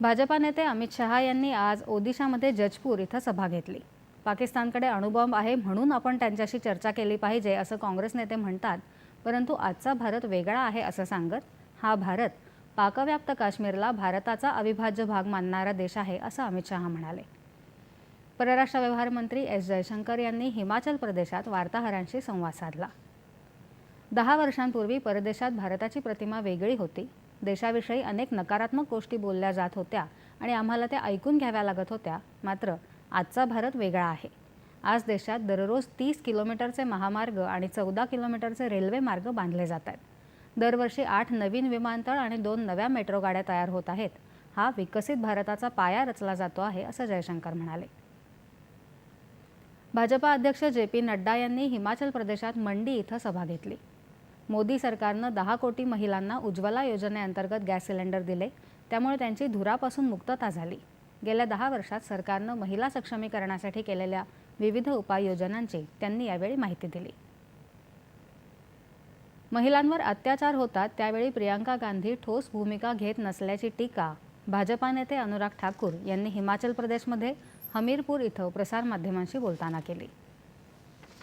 भाजपा नेते अमित शहा यांनी आज ओदिशामध्ये जजपूर इथं सभा घेतली. पाकिस्तानकडे अणुबॉम्ब आहे म्हणून आपण त्यांच्याशी चर्चा केली पाहिजे असं काँग्रेस नेते म्हणतात. परंतु आजचा भारत वेगळा आहे असं सांगत हा भारत पाकव्याप्त काश्मीरला भारताचा अविभाज्य भाग मानणारा देश आहे असं अमित शहा म्हणाले. परराष्ट्र व्यवहार मंत्री एस जयशंकर यांनी हिमाचल प्रदेशात वार्ताहरांशी संवाद साधला. दहा वर्षांपूर्वी परदेशात भारताची प्रतिमा वेगळी होती. देशाविषयी अनेक नकारात्मक गोष्टी बोलल्या जात होत्या आणि आम्हाला त्या ऐकून घ्याव्या लागत होत्या. मात्र आजचा भारत वेगळा आहे. आज देशात दररोज तीस किलोमीटरचे महामार्ग आणि चौदा किलोमीटरचे रेल्वे मार्ग बांधले जात आहेत. दरवर्षी आठ नवीन विमानतळ आणि दोन नव्या मेट्रो गाड्या तयार होत आहेत. हा विकसित भारताचा पाया रचला जातो आहे असं जयशंकर म्हणाले. भाजपा अध्यक्ष जे पी नड्डा यांनी हिमाचल प्रदेशात मंडी इथं सभा घेतली. मोदी सरकारनं दहा कोटी महिलांना उज्ज्वला योजनेअंतर्गत गॅस सिलेंडर दिले. त्यामुळे त्यांची धुरापासून मुक्तता झाली. गेल्या दहा वर्षात सरकारनं महिला सक्षमीकरणासाठी केलेल्या विविध उपाययोजनांची त्यांनी यावेळी माहिती दिली. महिलांवर अत्याचार होतात त्यावेळी प्रियांका गांधी ठोस भूमिका घेत नसल्याची टीका भाजपा नेते अनुराग ठाकूर यांनी हिमाचल प्रदेशमध्ये हमीरपूर इथं प्रसारमाध्यमांशी बोलताना केली.